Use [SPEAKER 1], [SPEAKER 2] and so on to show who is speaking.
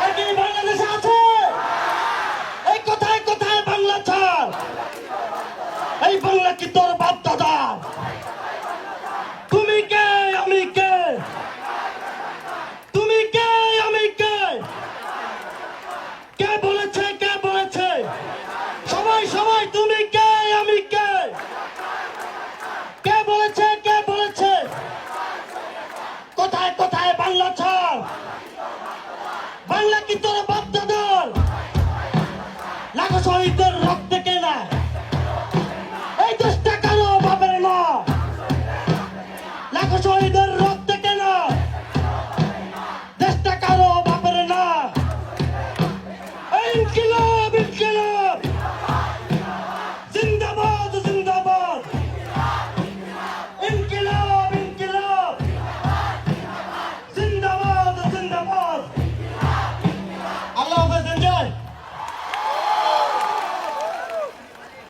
[SPEAKER 1] Army বাংলাদেশে এই কোথায় কোথায় বাংলা ছাড়। এই কি তোর তুমি কে, আমি কে? তুমি কে, আমি কে? কে বলেছে কে বলেছে? সবাই সবাই, তুমি কে, আমি কে? কে বলেছে কে বলেছে? কোথায় কোথায় ছাড়। শহীদদের বাচ্চাদের লাখো শহীদদের রক্ত কেনা। এই দেশটা কারও বাপের না লাখো শহীদের রক্ত